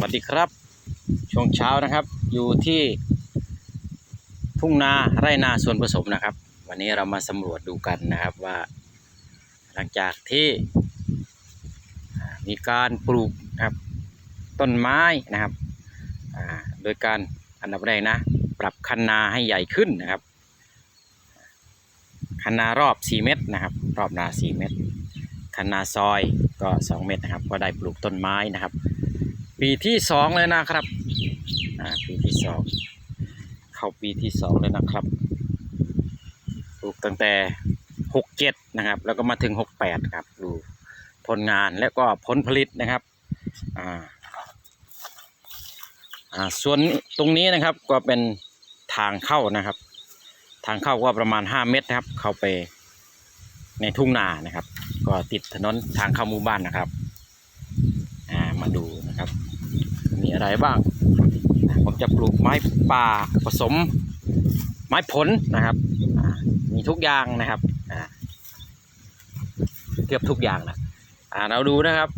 สวัสดีครับ ช่วงเช้านะครับ อยู่ที่ทุ่งนาไร่นาส่วนผสมนะครับ วันนี้เรามาสำรวจดูกันนะครับว่า หลังจากที่มีการปลูกนะครับต้นไม้นะครับโดยการอันดับแรกนะ ปรับคันนาให้ใหญ่ขึ้นนะครับ คันนารอบ 4 เมตรนะครับ รอบนา 4 เมตร คันนาซอยก็ 2 เมตรนะครับ ก็ได้ปลูกต้นไม้นะครับ ปีที่สองเลยนะครับอ่าปีที่สองเข้าปีที่สองเลยนะครับปลูกตั้งแต่หกเจ็ดนะครับ แล้วก็มาถึงหกแปดครับ ดูผลงานแล้วก็ผลผลิตนะครับอ่าอ่าส่วนตรงนี้นะครับก็เป็นทางเข้านะครับ ทางเข้าก็ประมาณห้าเมตรนะครับ เข้าไปในทุ่งนานะครับ ก็ติดถนนทางเข้าหมู่บ้านนะครับ อ่ามาดูนะครับ มีอะไรบ้าง ผมจะปลูกไม้ป่าผสมไม้ผลนะครับ มีทุกอย่างนะครับเกือบทุกอย่างนะเราดูนะครับ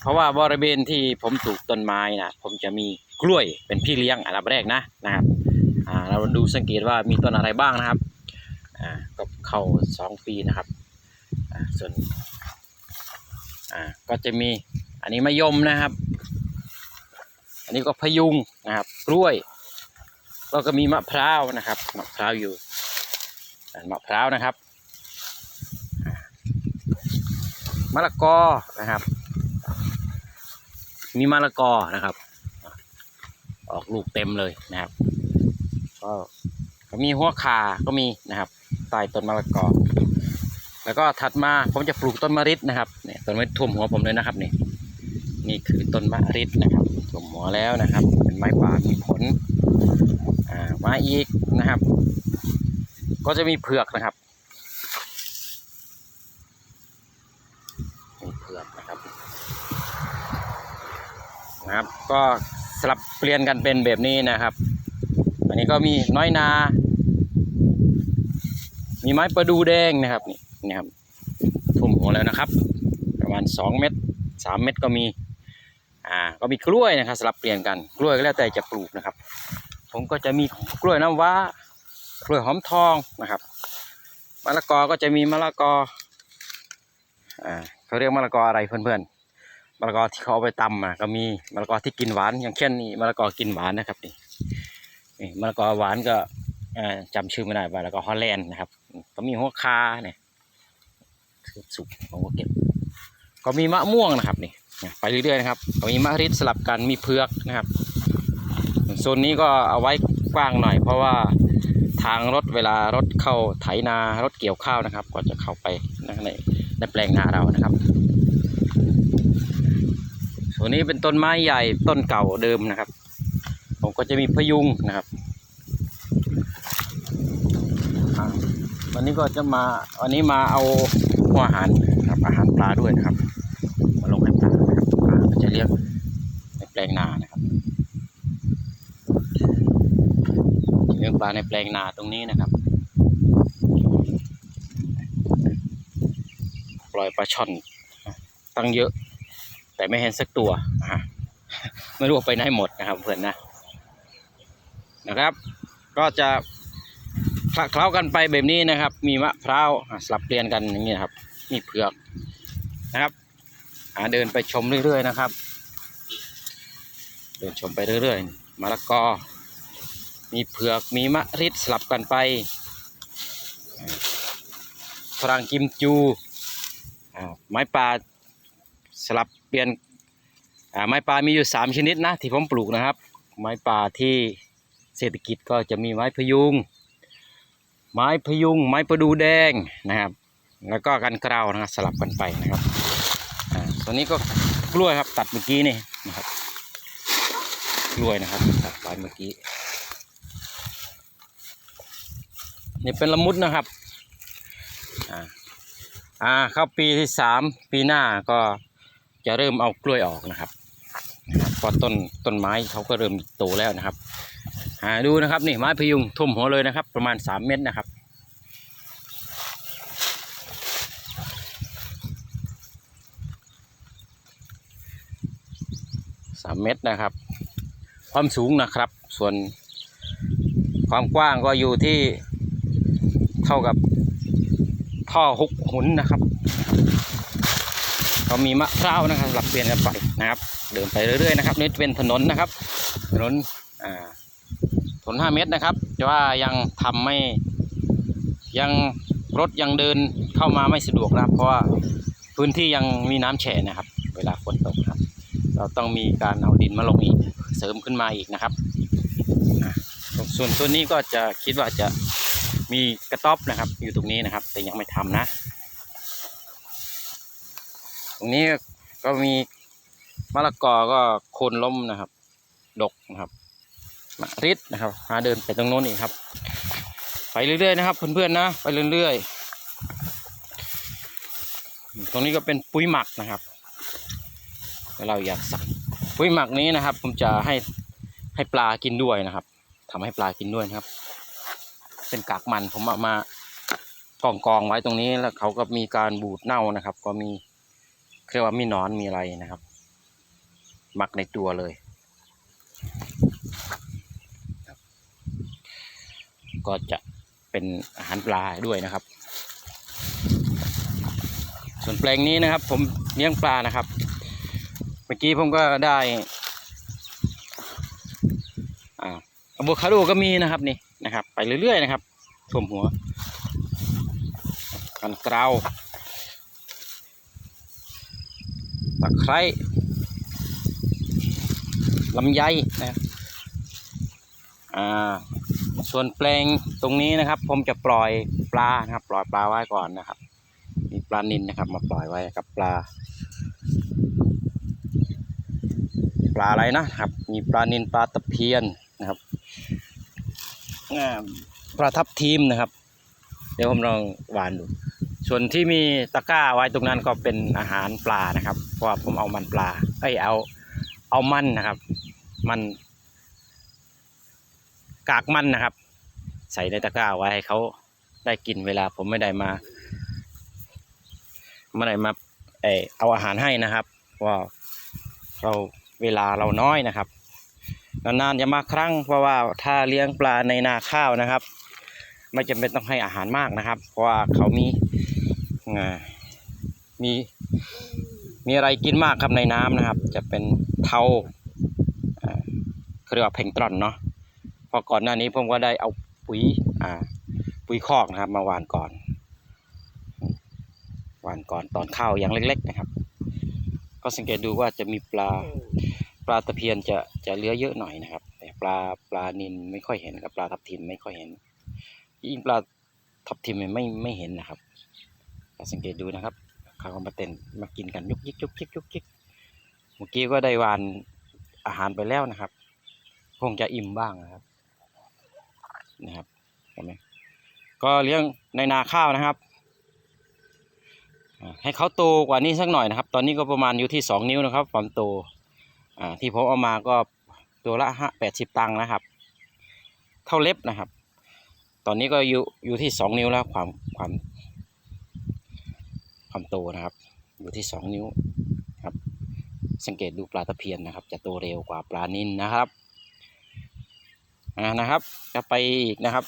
เพราะว่าบริเวณที่ผมปลูกต้นไม้นะผมจะมีกล้วยเป็นพี่เลี้ยงอันดับแรกนะนะครับเราดูสังเกตว่ามีต้นอะไรบ้างนะครับก็เข้าสองปีนะครับส่วนก็จะมี อันนี้มะยมนะครับ อันนี้ก็พยุงนะครับ กล้วยแล้วก็มีมะพร้าวนะครับ มะพร้าวอยู่มะพร้าวนะครับมะละกอนะครับ มีมะละกอนะครับ ออกลูกเต็มเลยนะครับ ก็ก็มีหัวขาก็มีนะครับใต้ต้นมะละกอ แล้วก็ถัดมาผมจะปลูกต้นมะริดนะครับเนี่ยต้นมะริดท่วมหัวผมเลยนะครับนี่ นี่คือต้นมะริดนะครับท่มหัวแล้วนะครับ เป็นไม้ป่ามีผลามาอีกนะครับ ก็จะมีเผือกนะครับมีเผือกนะครับนะครับ ก็สลับเปลี่ยนกันเป็นแบบนี้นะครับอันนี้ก็มีน้อยนา มีไม้ประดูแดงนะครับนี่นี่ครับทุ่มหัวแล้วนะครับ ประมาณ 2 เม็ด3เม็ดก็มี อ่าก็มีกล้วยนะครับสลับเปลี่ยนกันกล้วยก็แล้วแต่จะปลูกนะครับ ผมก็จะมีกล้วยน้ำว้ากล้วยหอมทองนะครับมะละกอก็จะมีมะละกออ่าเขาเรียกมะละกออะไรเพื่อนๆมะละกอที่เขาเอาไปตำอะก็มีมะละกอที่กินหวาน อย่างเช่นนี่มะละกอกินหวานนะครับนี่นี่มะละกอหวานก็อ่าจำชื่อไม่ได้มะละกอฮอลแลนด์นะครับ ก็มีหัวคาเนี่ยสุกผมก็เก็บ ก็มีมะม่วงนะครับนี่ ไปเรื่อยๆนะครับมีมะริดสลับกันมีเผือกนะครับโซนนี้ก็เอาไว้กว้างหน่อย เพราะว่าทางรถเวลารถเข้าไถนารถเกี่ยวข้าวนะครับ ก็จะเข้าไปในในแปลงนาเรานะครับส่วนนี้เป็นต้นไม้ใหญ่ต้นเก่าเดิมนะครับ ผมก็จะมีพยุงนะครับอันนี้ก็จะมาวันนี้มาเอาหัวอาหารครับอาหารปลาด้วยนะครับ เลี้ยงในแปลงนานะครับเลี้ยงปลาในแปลงนาตรงนี้นะครับ ปล่อยปลาช่อนตั้งเยอะ แต่ไม่เห็นสักตัวไม่รู้ไปไหนหมดนะครับเพื่อนนะนะครับ ก็จะคละเคล้ากันไปแบบนี้นะครับ มีมะพร้าวสลับเปลี่ยนกันอย่างนี้นครับนี่เผือกนะครับ อ่าเดินไปชมเรื่อยๆนะครับ เดินชมไปเรื่อยๆมะละกอ มีเผือกมีมะริดสลับกันไปอ่าฝรั่งกิมจูไม้ป่าสลับเปลี่ยนไม้ป่ามีอยู่สามชนิดนะที่ผมปลูกนะครับ ไม้ป่าที่เศรษฐกิจก็จะมีไม้พยุง ไม้พยุง ไม้ประดูแดงนะครับ แล้วก็กันเกลาวนะครับสลับกันไปนะครับ ตัวนี้ก็กล้วยครับ ตัดเมื่อกี้นี่นะครับ กล้วยนะครับ ตัดไปเมื่อกี้นี่เป็นละมุดนะครับอ่าอ่าเข้าปีที่สามปีหน้าก็จะเริ่มเอากล้วยออกนะครับนะครับเพราะต้นต้นไม้เขาก็เริ่มโตแล้วนะครับ หาดูนะครับนี่ไม้พยุงทุ่มหัวเลยนะครับ ประมาณสามเมตรนะครับ สาม เมตรนะครับ ความสูงนะครับ ส่วนความกว้างก็อยู่ที่เท่ากับท่อหกหุนนะครับก็มีมะพร้าวนะครับสลับเปลี่ยนกันไปนะครับ เดินไปเรื่อยๆนะครับนี่เป็นถนนนะครับ ถนนอ่าถนนห้าเมตรนะครับแต่ว่ายังทำไม่ยังรถยังเดินเข้ามาไม่สะดวกนะครับ เพราะว่าพื้นที่ยังมีน้ำแฉะนะครับ เวลาฝนตกครับ เราต้องมีการเอาดินมาลงอีกเสริมขึ้นมาอีกนะครับ ส่วนส่วนนี้ก็จะคิดว่าจะมีกระต๊อบนะครับ อยู่ตรงนี้นะครับ แต่ยังไม่ทำนะ ตรงนี้ก็มีมะละกอก็โคนล้มนะครับ ดกนะครับมะริดนะครับหาเดินไปตรงโน้นอีกครับ ไปเรื่อยๆนะครับเพื่อนๆนะไปเรื่อยๆตรงนี้ก็เป็นปุ๋ยหมักนะครับ แล้วเราอยากสักปุ๋ยหมักนี้นะครับ ผมจะให้ให้ปลากินด้วยนะครับทำให้ปลากินด้วยนะครับ เป็นกากมันผมเอามากองกองๆไว้ตรงนี้แล้วเขาก็มีการบูดเน่านะครับ ก็มีเรียกว่ามีนอนมีอะไรนะครับ หมักในตัวเลย ก็จะเป็นอาหารปลาด้วยนะครับ ส่วนแปลงนี้นะครับ ผมเลี้ยงปลานะครับ มื่อกี้ผมก็ได้อ่าอะโวคาโดก็มีนะครับนี่นะครับ ไปเรื่อยๆนะครับท่วมหัวกันเกลาตะไคร้ลำไยนะครับอ่าส่วนแปลงตรงนี้นะครับ ผมจะปล่อยปลานะครับ ปล่อยปลาไว้ก่อนนะครับ มีปลานินนะครับ มาปล่อยไว้กับปลา ปลาอะไรนะครับ มีปลานินปลาตะเพียนนะครับอ่าปลาทับทิมนะครับ เดี๋ยวผมลองหวานดูส่วนที่มีตะกร้าไว้ตรงนั้นก็เป็นอาหารปลานะครับ เพราะว่าผมเอามันปลาเอ้ยเอาเอามันนะครับ มัน กากมันนะครับ ใส่ในตะกร้าไว้ให้เขาได้กินเวลาผมไม่ได้มาไม่ได้มาเออเอาอาหารให้นะครับเพราะว่าเรา เวลาเราน้อยนะครับ นานๆจะมาครั้งเพราะว่าถ้าเลี้ยงปลาในนาข้าวนะครับ ไม่จำเป็นต้องให้อาหารมากนะครับ เพราะว่าเขามีมีมีอะไรกินมากครับในน้ำนะครับ จะเป็นเทาเรียกว่าเพลงตรอนเนาะพอก่อนหน้านี้ผมก็ได้เอาปุ๋ยอ่าปุ๋ยคอกนะครับ มาหว่านก่อนหว่านก่อนตอนข้าวยังเล็ก ๆ นะครับ ก็สังเกตดูว่าจะมีปลาปลาตะเพียนจะจะเลื้อเยอะหน่อยนะครับ แต่ปลาปลานินไม่ค่อยเห็นกับ ปลาทับทิมไม่ค่อยเห็นยิ่งปลาทับทิมไม่ไม่เห็นนะครับสังเกตดูนะครับเขาก็มาเต้นมากินกันยุกยิกยุกยิกยุกยิกเมื่อกี้ก็ได้วานอาหารไปแล้วนะครับ คงจะอิ่มบ้างนะครับ นะครับเห็นไหมก็เลี้ยงในนาข้าวนะครับ ให้เขาโตกว่านี้สักหน่อยนะครับ ตอนนี้ก็ประมาณอยู่ที่สองนิ้วนะครับ ความโตที่ผมเอามาก็ตัวละห้าแปดสิบตังค์นะครับ เท่าเล็บนะครับ ตอนนี้ก็อยู่อยู่ที่สองนิ้วแล้วความความความโตนะครับ อยู่ที่สองนิ้วครับ สังเกตดูปลาตะเพียนนะครับ จะโตเร็วกว่าปลานินนะครับอ่านะครับ จะไปอีกนะครับ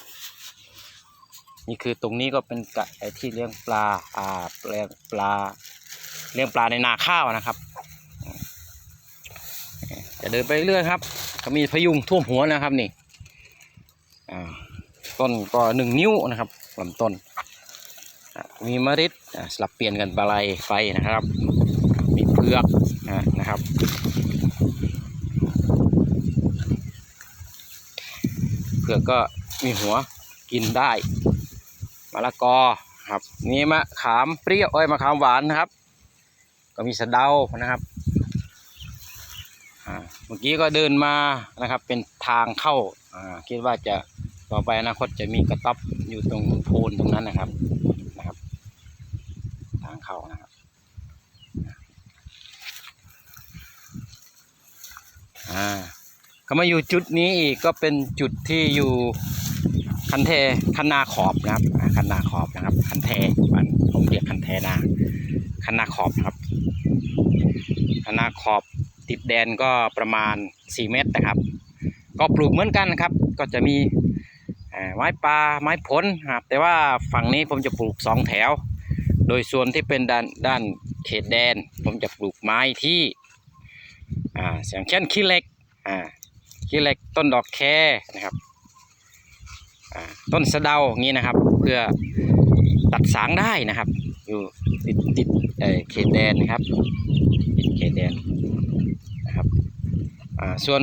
นี่คือตรงนี้ก็เป็นกะไอที่เลี้ยงปลาอ่าเลี้ยงปลาเลี้ยงปลาในนาข้าวนะครับจะเดินไปเรื่อยครับ ก็มีพยุงท่วมหัวนะครับนี่ต้นก็หนึ่งนิ้วนะครับลำต้น มีมะริดสลับเปลี่ยนกันปลาไหลไฟนะครับ มีเผือกนะครับเผือกก็มีหัวกินได้ มะละกอครับมีมะขามเปรี้ยวเอ้ยมะขามหวานนะครับ ก็มีสะเดานะครับเมื่อกี้ก็เดินมานะครับ เป็นทางเข้าอ่าคิดว่าจะต่อไปอนาคตจะมีกระต๊อบอยู่ตรงโพนตรงนั้นนะครับนะครับ ทางเข้านะครับอ่าเขามาอยู่จุดนี้อีกก็เป็นจุดที่อยู่ คันเทคันนาขอบนะครับคันนาขอบนะครับ คันเทบ้านผมเรียกคันเทนาคันนาขอบครับคันนาขอบติดแดนก็ประมาณ 4 เมตรนะครับ ก็ปลูกเหมือนกันนะครับ ก็จะมีไม้ปลาไม้ผลนะครับ แต่ว่าฝั่งนี้ผมจะปลูก 2 แถว โดยส่วนที่เป็นด้านด้านเขตแดน ผมจะปลูกไม้ที่อ่าอย่างเช่นขี้เหล็กอ่าขี้เหล็กต้นดอกแคนะครับ ต้นสะเดาอย่างนี้นะครับ เพื่อตัดสางได้นะครับ อยู่ติดติดเออเขตแดนนะครับติดเขตแดนนะครับส่วน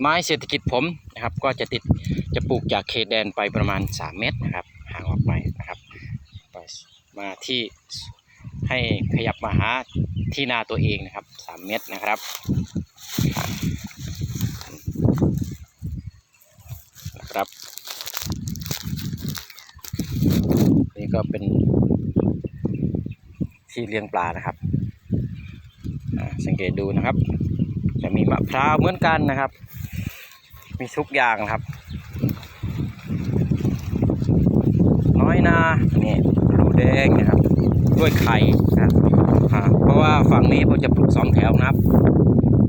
ไม้เศรษฐกิจผมนะครับ ก็จะติดจะปลูกจากเขตแดนไปประมาณ 3 เมตรนะครับห่างออกไปนะครับมาที่ให้ขยับมาหาที่นาตัวเองนะครับ 3 เมตรนะครับ นี่ก็เป็นที่เลี้ยงปลานะครับสังเกตดูนะครับ จะมีมะพร้าวเหมือนกันนะครับ มีทุกอย่างครับ น้อยนานี่ปลูแดงนะครับด้วยไข่นะครับเพราะว่าฝั่งนี้ผมจะปลูกสองแถวนะครับ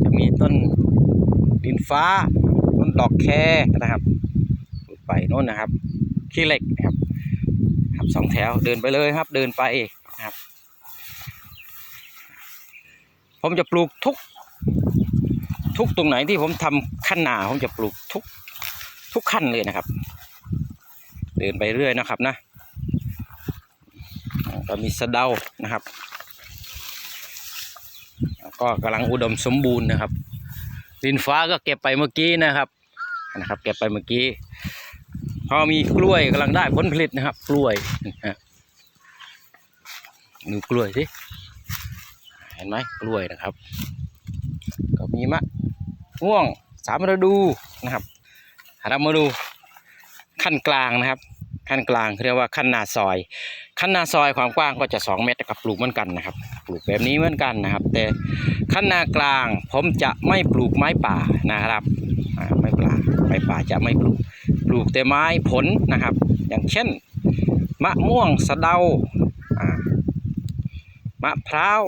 จะมีต้นดินฟ้า ต้นดอกแคนะครับปลูกไปโน่นนะครับขี้เหล็กนะครับ สองแถวเดินไปเลยครับ เดินไปครับ ผมจะปลูกทุก ทุกตรงไหนที่ผมทำขั้นหนาผมจะปลูกทุก ทุกขั้นเลยนะครับ เดินไปเรื่อยนะครับนะก็มีสะเดานะครับ ก็กำลังอุดมสมบูรณ์นะครับดินฟ้าก็เก็บไปเมื่อกี้นะครับนะครับ เก็บไปเมื่อกี้ พอมีกล้วยกำลังได้ผลผลิตนะครับ กล้วยนะดูกล้วยสิเห็นไหมกล้วยนะครับ ก็มีมะม่วงสามฤดูนะครับเรามาดูขั้นกลางนะครับขั้นกลางเรียกว่าขั้นนาซอยขั้นนาซอยความกว้างก็จะ 2 เมตรกับปลูกเหมือนกันนะครับ ปลูกแบบนี้เหมือนกันนะครับ แต่ขั้นนากลางผมจะไม่ปลูกไม้ป่านะครับ ไม่ ไม้ป่าจะไม่ปลูกปลูกแต่ไม้ผลนะครับ อย่างเช่น มะม่วงสะเดามะพร้าว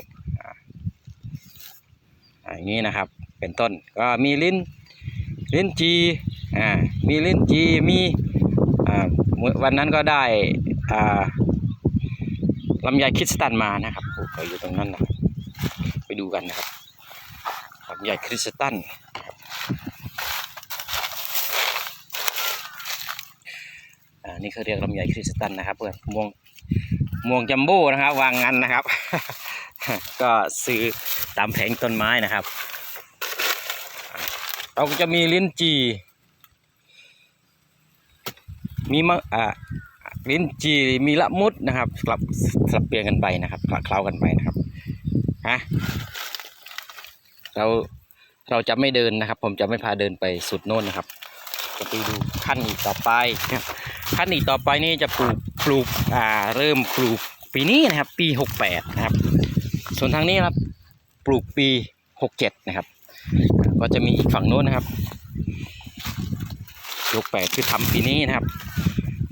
อย่างนี้นะครับเป็นต้นก็มีลิ้นลิ้นจีอ่ามีลิ้นจีมีอ่าวันนั้นก็ได้อ่าลำไยคริสตันมานะครับกไว้อยู่ตรงนั้นนะไปดูกันนะครับลำไยคริสตัน อ่านี่เขาเรียกลำไยคริสตันนะครับเพื่อนม่วงม่วงจัมโบ้นะครับ วางงันนะครับ ก็ซื้อตามแผงต้นไม้นะครับ เราก็จะมีลิ้นจีมีมะอ่าลิ้นจีมีละมุดนะครับสลับสลับเปลี่ยนกันไปนะครับคละเคล้ากันไปนะครับฮะเราเราจะไม่เดินนะครับ ผมจะไม่พาเดินไปสุดโน่นนะครับ จะไปดูขั้นอีกต่อไป ครับขั้นอีกต่อไปนี่จะปลูกปลูกอ่าเริ่มปลูกปีนี้นะครับ ปีหกแปดนะครับ ส่วนทางนี้ครับปลูกปีหกเจ็ดนะครับ ก็จะมีอีกฝั่งโน้นนะครับหกแปดคือทำปีนี้นะครับ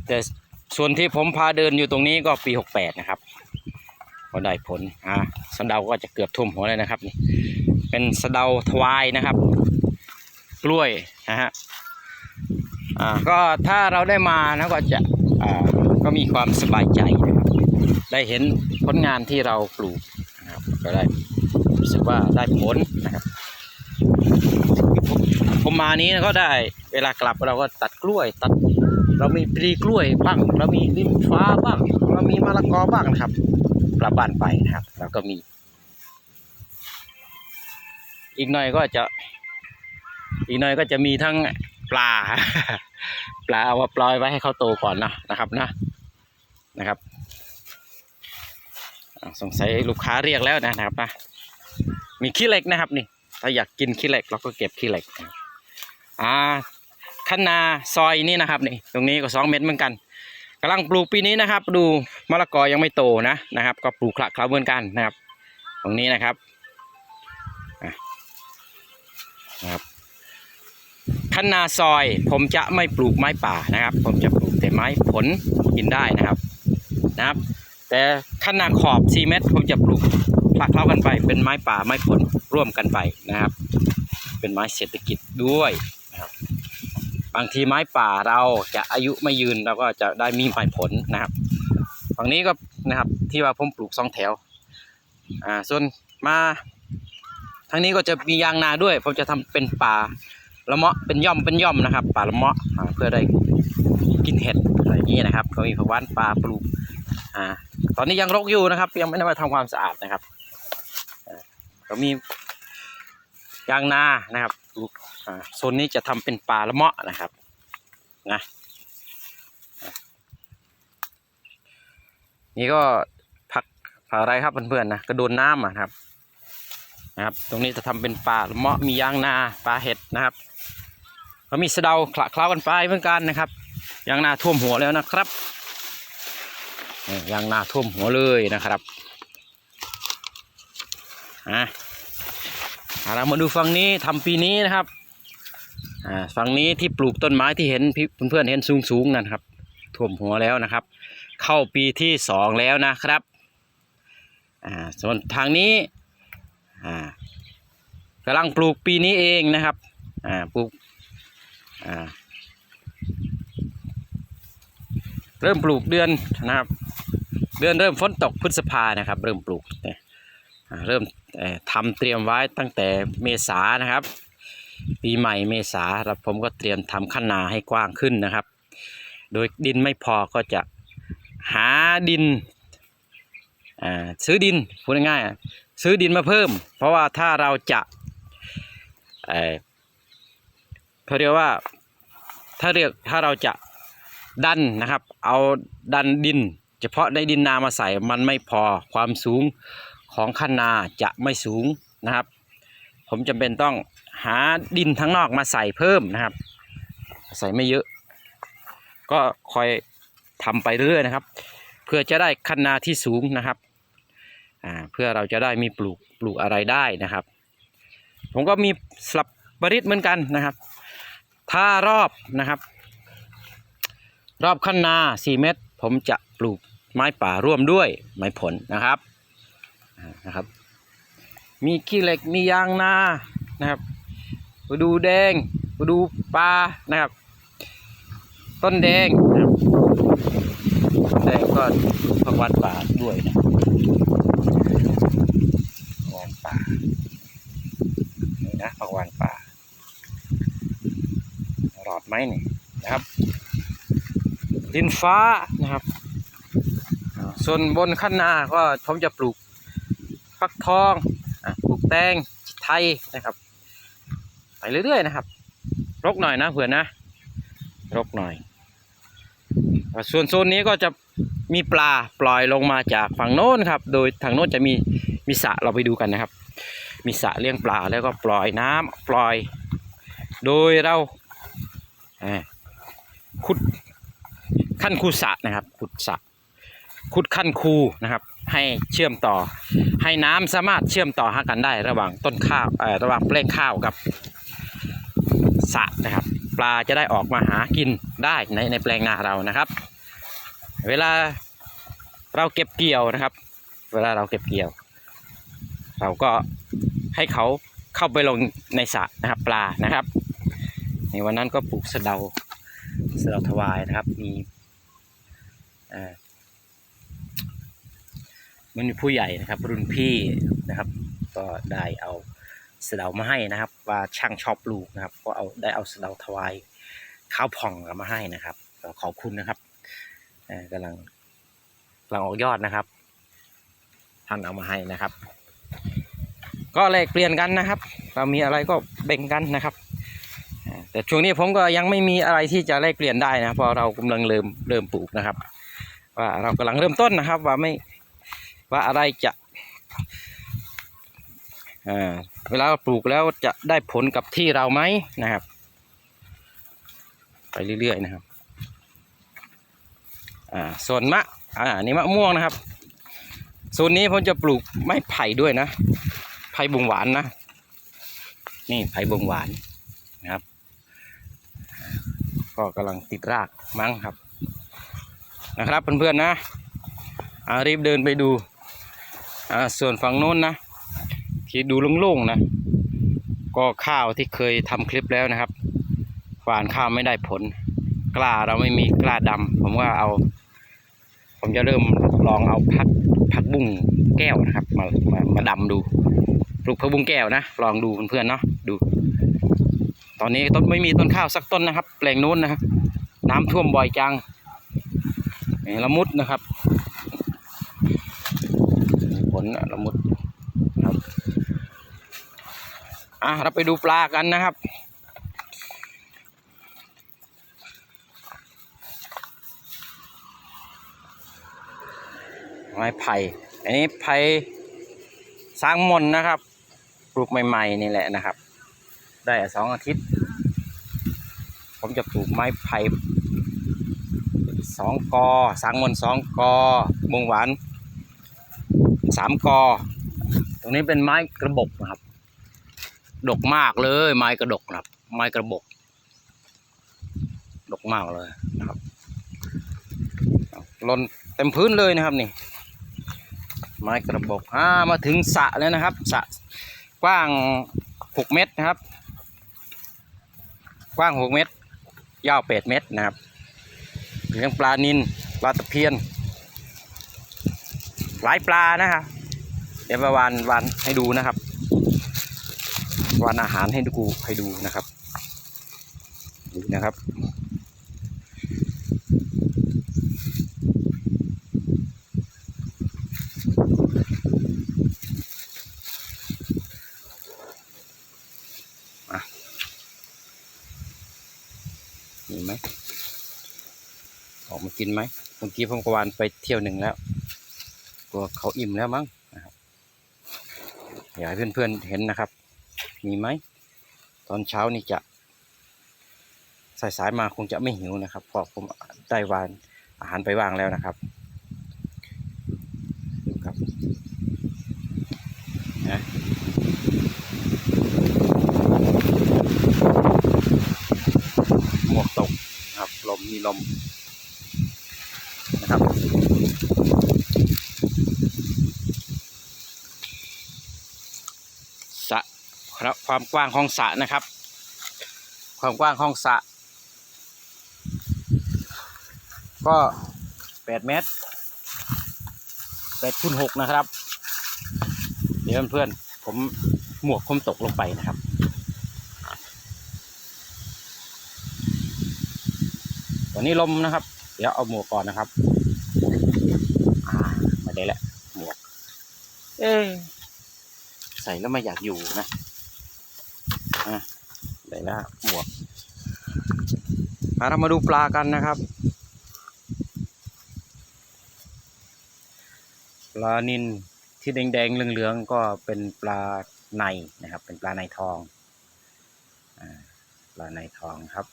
แต่ส่วนที่ผมพาเดินอยู่ตรงนี้ก็ปีหกแปดนะครับก็ได้ผลอ่าสะเดาก็จะเกือบท่วมหัวเลยนะครับนี่เป็นสะเดาทวายนะครับ กล้วยนะฮะ อ่าก็ถ้าเราได้มานะก็จะอ่าก็มีความสบายใจนะครับได้เห็นผลงานที่เราปลูกนะครับก็ได้รู้สึกว่าได้ผลนะครับผมผมมานี้ก็ได้เวลากลับเราก็ตัดกล้วยตัดเรามีปลีกล้วยบ้าง เรามีลิ้นฟ้าบ้าง เรามีมะละกอบ้างนะครับกลับบ้านไปนะครับ แล้วก็มี อีกหน่อยก็จะ อีกหน่อยก็จะมีทั้ง ปลา ปลาเอามาปล่อยไว้ให้เขาโตก่อนนะนะครับนะนะครับสงสัยลูกค้าเรียกแล้วนะนะครับนะมีขี้เหล็กนะครับนี่ ถ้าอยากกินขี้เหล็กเราก็เก็บขี้เหล็กอ่าคันนาซอยนี่นะครับนี่ตรงนี้ก็สองเมตรเหมือนกันกำลังปลูกปีนี้นะครับ ดูมะละกอยังไม่โตนะนะครับ ก็ปลูกคละเคล้าเหมือนกันนะครับ ตรงนี้นะครับนะครับ คันนาซอย ผมจะไม่ปลูกไม้ป่านะครับ ผมจะปลูกแต่ไม้ผลกินได้นะครับนะครับ แต่คันนาขอบ4เมตร ผมจะปลูกคลักเคล้ากันไปเป็นไม้ป่าไม้ผลร่วมกันไปนะครับ เป็นไม้เศรษฐกิจด้วยนะครับบางทีไม้ป่าเราจะอายุไม่ยืนเราก็จะได้มีใบผลนะครับฝั่งนี้ก็นะครับที่ว่าผมปลูกสองแถวอ่าส่วนมาทางนี้ก็จะมียางนาด้วย ผมจะทำเป็นป่า ละเมาะเป็นย่อมเป็นย่อมนะครับ ป่าละเมาะเพื่อได้กินเห็ดอะไรอย่างนี้นะครับ ก็มีผักหวานป่าปลูกอ่าตอนนี้ยังรกอยู่นะครับ ยังไม่ได้มาทำความสะอาดนะครับอ่าก็มียางนานะครับลูกอ่าโซนนี้จะทำเป็นป่าละเมาะนะครับนะนี่ก็ผักผักอะไรครับเพื่อนๆนะกระโดนน้ำอะครับนะครับ ตรงนี้จะทำเป็นป่าละเมาะมียางนาปลาเห็ดนะครับ ก็มีสะเดาคละเคล้ากันไปเหมือนกันนะครับยางนาท่วมหัวแล้วนะครับนี่ยางนาท่วมหัวเลยนะครับอะอะเรามาดูฝั่งนี้ทำปีนี้นะครับอ่าฝั่งนี้ที่ปลูกต้นไม้ที่เห็นพี่เพื่อนๆเห็นสูงๆนั่นครับท่วมหัวแล้วนะครับ เข้าปีที่สองแล้วนะครับอ่าส่วนทางนี้อ่ากำลังปลูกปีนี้เองนะครับอ่าปลูก อ่า เริ่มปลูกเดือนนะครับ เดือนเริ่มฝนตกพฤษภานะครับ เริ่มปลูกเนี่ยเริ่มเอ่อทำเตรียมไว้ตั้งแต่เมษานะครับ ปีใหม่เมษาแล้วผมก็เตรียมทำขั้นนาให้กว้างขึ้นนะครับ โดยดินไม่พอก็จะหาดินซื้อดินพูดง่ายๆซื้อดินมาเพิ่ม เพราะว่าถ้าเราจะ เขาเรียกว่าถ้าเรียกถ้าเราจะดันนะครับ เอาดันดิน เฉพาะในดินนามาใส่มันไม่พอความสูงของคันนาจะไม่สูงนะครับ ผมจำเป็นต้องหาดินทั้งนอกมาใส่เพิ่มนะครับ ใส่ไม่เยอะ ก็คอยทำไปเรื่อยๆนะครับ เพื่อจะได้คันนาที่สูงนะครับอ่าเพื่อเราจะได้มีปลูกปลูกอะไรได้นะครับ ผมก็มีสลับบริษเหมือนกันนะครับ ถ้ารอบนะครับ รอบคันนา4เมตร ผมจะปลูกไม้ป่าร่วมด้วยไม้ผลนะครับนะครับ มีขี้เหล็กมียางนานะครับไปดูแดงไปดูปลานะครับ ต้นแดงนะแดงก็ผักหวานป่าด้วยนะผักหวานป่านี่นะผักหวานป่าหล ไหมนี่นะครับ ดินฟ้านะครับอ่าส่วนบนขั้นนาก็ผมจะปลูกฟักทองอะปลูกแตงไทยนะครับ ไปเรื่อยๆนะครับ รกหน่อยนะเผื่อนะ รกหน่อยอ่าส่วนโซนนี้ก็จะมีปลาปล่อยลงมาจากฝั่งโน้นครับ โดยทางโน้นจะมีมีสระเราไปดูกันนะครับ มีสระเลี้ยงปลาแล้วก็ปล่อยน้ำปล่อย โดยเราเอ่อ ขุดขั้นคูสะนะครับ ขุดสะขุดขั้นคูนะครับ ให้เชื่อมต่อ ให้น้ำสามารถเชื่อมต่อหากันได้ ระหว่างต้นข้าวระหว่างแปลงข้าวกับสะนะครับ ปลาจะได้ออกมาหากินได้ในในแปลงนาเรานะครับ เวลาเราเก็บเกี่ยวนะครับ เวลาเราเก็บเกี่ยว เราก็ให้เขาเข้าไปลงในสระนะครับปลานะครับ ในวันนั้นก็ปลูกสะเดาสะเดาถวายนะครับ มีมันมีผู้ใหญ่นะครับ รุ่นพี่นะครับ ก็ได้เอาสะเดามาให้นะครับ ว่าช่างชอบปลูกนะครับ ก็เอาได้เอาสะเดาถวายข้าวผ่องมาให้นะครับขอบคุณนะครับเอ่อกำลังกำลังออกยอดนะครับ ท่านเอามาให้นะครับ ก็แลกเปลี่ยนกันนะครับ เรามีอะไรก็แบ่งกันนะครับ แต่ช่วงนี้ผมก็ยังไม่มีอะไรที่จะแลกเปลี่ยนได้นะเพราะเรากำลังเริ่มเริ่มปลูกนะครับ ว่าเรากำลังเริ่มต้นนะครับ ว่าไม่ว่าอะไรจะเวลาปลูกแล้วจะได้ผลกับที่เราไหมนะครับ ไปเรื่อยๆนะครับส่วนมะอ่านี่มะม่วงนะครับส่วนนี้ผมจะปลูกไม้ไผ่ด้วยนะ ไผ่บงหวานนะ นี่ไผ่บงหวานนะครับ ก็กำลังติดรากมั้งครับ นะครับเพื่อนๆนะรีบเดินไปดูส่วนฝั่งโน้นนะ ที่ดูโล่งๆนะ ก็ข้าวที่เคยทำคลิปแล้วนะครับหวานข้าวไม่ได้ผล กล้าเราไม่มีกล้าดำผมว่าเอา ผมจะเริ่มลองเอาพักพักบุ้งแก้วนะครับ มามามาดำดูปลูกพักบุ้งแก้วนะ ลองดูเพื่อนๆเนาะดู ตอนนี้ต้นไม่มีต้นข้าวสักต้นนะครับ แปลงนู้นนะครับน้ำท่วมบ่อยจังละมุดนะครับผลละมุดครับอะเราไปดูปลากันนะครับไม้ไผ่อันนี้ไผ่สร้างมนนะครับ ปลูกใหม่ ๆ นี่แหละนะครับ ได้สองอาทิตย์ ผมจะปลูกไม้ไผ่สองกอสางมนสองกอบงหวานสามกอ ตรงนี้เป็นไม้กระบอกนะครับ ดกมากเลย ไม้กระดกนะครับ ไม้กระบอกดกมากเลยนะครับลนเต็มพื้นเลยนะครับนี่ ไม้กระบอกอ่ามาถึงสะแล้วนะครับสะกว้างหกเมตรนะครับ กว้างหกเมตร ยาวแปดเมตรนะครับเลี้ยงปลานินปลาตะเพียน หลายปลานะครับเดี๋ยวมาวานวานให้ดูนะครับวานอาหารให้ดูให้ดูนะครับดูนะครับ มีไหมออ กินไหมเมื่อกี้ผมกวานไปเที่ยวหนึ่งแล้วกลัวเขาอิ่มแล้วมั้งนะครับอยากให้เพื่อนๆเห็นนะครับ มีไหมตอนเช้านี่จะสายๆมาคงจะไม่หิวนะครับเพราะผมได้วานอาหารไปวางแล้วนะครับครับนะหมวกตกครับลมมีลมนะครับสระ ครับความกว้างของสระนะครับ ความกว้างของสระก็แปดเมตรแปดคูณหกนะครับ เดี๋ยวเพื่อนๆผมหมวกผมตกลงไปนะครับตอนนี้ลมนะครับ เดี๋ยวเอาหมวกก่อนนะครับอ่าไม่ได้แหละหมวก เอ๊ใส่แล้วไม่อยากอยู่นะ อะได้แล้วหมวกมาเรามาดูปลากันนะครับ ปลานินที่แดงๆเหลืองๆก็เป็นปลาในนะครับ เป็นปลาในทองอปลาในทองครับ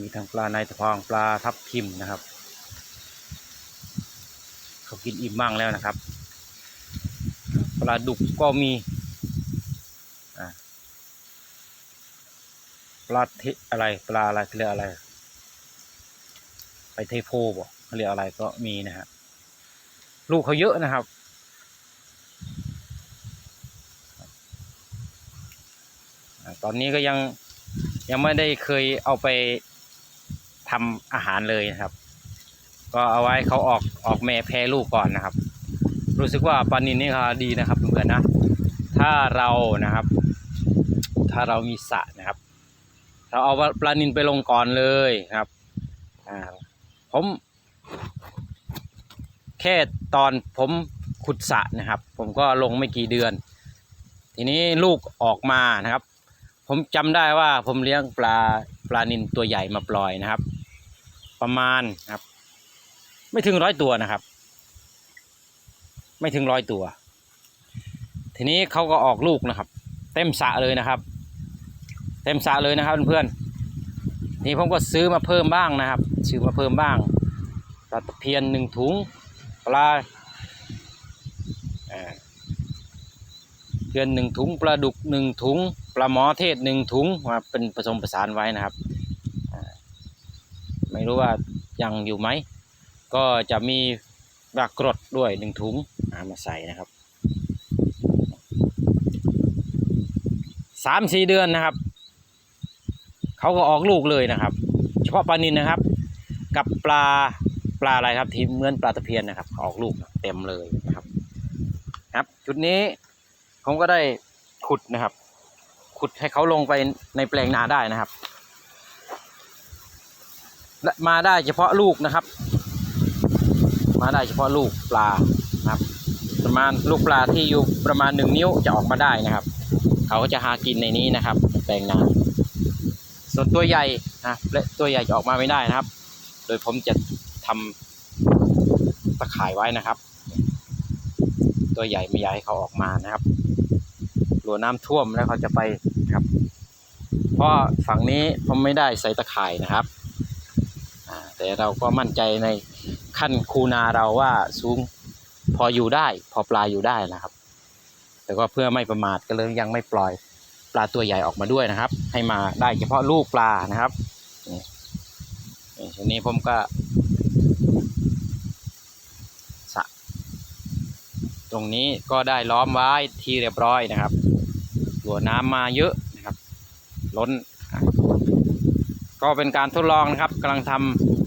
มีทั้งปลาในทองปลาทับทิมนะครับ เขากินอิ่มมั่งแล้วนะครับ ปลาดุกก็มีอ่าป ลาเทอะไรปลาอะไรเรียกอะไร ไปเทโพบ่เขาเรียกอะไรก็มีนะฮะลูกเขาเยอะนะครับ ตอนนี้ก็ยังยังไม่ได้เคยเอาไปทำอาหารเลยนะครับ ก็เอาไว้เขาออกออกแม่แพรลูกก่อนนะครับ รู้สึกว่าปลานินนี่ก็ดีนะครับเพื่อนๆนะ ถ้าเรานะครับ ถ้าเรามีสระนะครับ เราเอาปลานินไปลงก่อนเลยครับอ่าผมแค่ตอนผมขุดสระนะครับ ผมก็ลงไม่กี่เดือน ทีนี้ลูกออกมานะครับ ผมจำได้ว่าผมเลี้ยงปลาปลานินตัวใหญ่มาปล่อยนะครับ ประมาณครับ ไม่ถึงร้อยตัวนะครับ ไม่ถึงร้อยตัว ทีนี้เขาก็ออกลูกนะครับ เต็มสระเลยนะครับ เต็มสระเลยนะครับเพื่อนๆนี่ผมก็ซื้อมาเพิ่มบ้างนะครับ ซื้อมาเพิ่มบ้างปลาตะเพียนหนึ่งถุงปลาเอ่อเพียนหนึ่งถุงปลาดุกหนึ่งถุงปลาหมอเทศหนึ่งถุงมาเป็นผสมผสานไว้นะครับไม่รู้ว่ายังอยู่ไหม ก็จะมีรากรดด้วยหนึ่งถุงามาใส่นะครับสามสี่เดือนนะครับ เขาก็ออกลูกเลยนะครับ เฉพาะปลานินนะครับ กับปลาปลาอะไรครับที่เหมือนปลาตะเพียนนะครับ ออกลูกเต็มเลยนะครับ ครับ จุดนี้ผมก็ได้ขุดนะครับ ขุดให้เขาลงไปในแปลงนาได้นะครับและมาได้เฉพาะลูกนะครับ มาได้เฉพาะลูกปลาครับ ประมาณลูกปลาที่อยู่ประมาณหนึ่งนิ้วจะออกมาได้นะครับ เขาก็จะหากินในนี้นะครับ แปลงนา ส่วนตัวใหญ่นะและตัวใหญ่จะออกมาไม่ได้นะครับ โดยผมจะทำตะข่ายไว้นะครับ ตัวใหญ่ไม่อยากให้เขาออกมานะครับกลัวน้ำท่วมแล้วเขาจะไปนะครับ เพราะฝั่งนี้ผมไม่ได้ใส่ตะข่ายนะครับแต่เราก็มั่นใจในขั้นคูนาเราว่าสูงพออยู่ได้ พอปลาอยู่ได้นะครับ แต่ก็เพื่อไม่ประมาทก็เลยยังไม่ปล่อย ปลาตัวใหญ่ออกมาด้วยนะครับ ให้มาได้เฉพาะลูกปลานะครับนี่ทีนี้ผมก็สะตรงนี้ก็ได้ล้อมไว้ที่เรียบร้อยนะครับหัวน้ำมาเยอะนะครับ ล้น ก็เป็นการทดลองนะครับกำลังท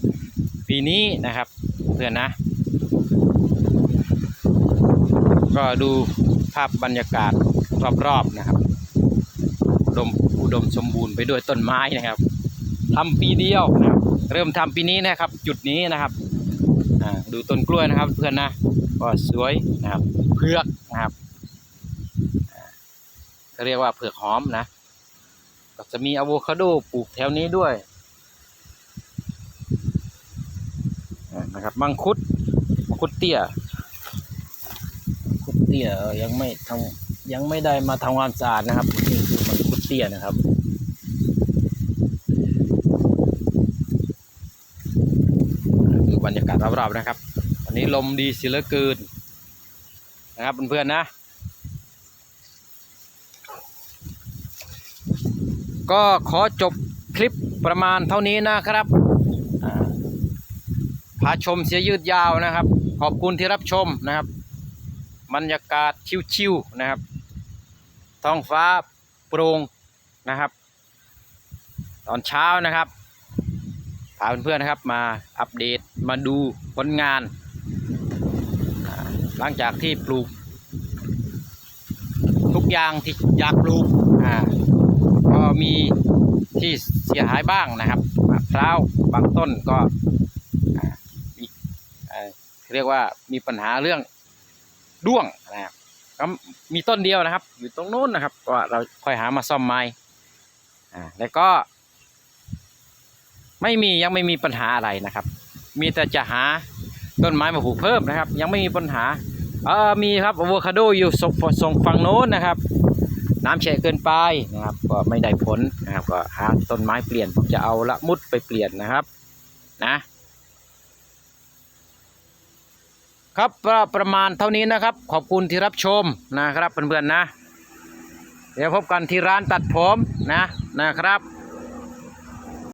ำปีนี้นะครับเพื่อนนะ ก็ดูภาพบรรยากาศรอบๆนะครับ ดมอุดมสมบูรณ์ไปด้วยต้นไม้นะครับทำปีเดียวนะครับ เริ่มทำปีนี้นะครับ จุดนี้นะครับดูต้นกล้วยนะครับเพื่อนนะก็สวยนะครับเผือกนะครับเรียกว่าเผือกหอมนะ ก็จะมีอะโวคาโดปลูกแถวนี้ด้วยนะครับมังคุดมังคุดเตี้ยบังคุดเตี้ยยังไม่ทำยังไม่ได้มาทำความสะอาดนะครับนี่คื เตี้ยนะครับดูบรรยากาศรอบๆนะครับวันนี้ลมดีสิเหลือเกินนะครับเพื่อนๆนะ ก็ขอจบคลิปประมาณเท่านี้นะครับพาชมเสียยืดยาวนะครับ ขอบคุณที่รับชมนะครับบรรยากาศชิวๆนะครับ ท้องฟ้าโปร่ง นะครับ ตอนเช้านะครับพาเพื่อนๆนะครับมาอัปเดตมาดูผลงาน หลังจากที่ปลูก ทุกอย่างที่อยากปลูกอ่าก็มีที่เสียหายบ้างนะครับมะพร้าวบางต้นก็มีเรียกว่ามีปัญหาเรื่องด้วงนะครับก็มีต้นเดียวนะครับ อยู่ตรงโน้นนะครับ ก็เราค่อยหามาซ่อมไม้ อ่าแล้วก็ ไม่มียังไม่มีปัญหาอะไรนะครับ มีแต่จะหาต้นไม้มาปลูกเพิ่มนะครับ ยังไม่มีปัญหาเออมีครับอะโวคาโดอยู่ส่งส่งฝั่งโน้นนะครับ น้ำแฉะเกินไปนะครับ ก็ไม่ได้ผลนะครับ ก็หาต้นไม้เปลี่ยนผมจะเอาละมุดไปเปลี่ยนนะครับ นะครับก็ประมาณเท่านี้นะครับ ขอบคุณที่รับชมนะครับเพื่อนๆนะ เดี๋ยวพบกันที่ร้านตัดผมนะ นะครับ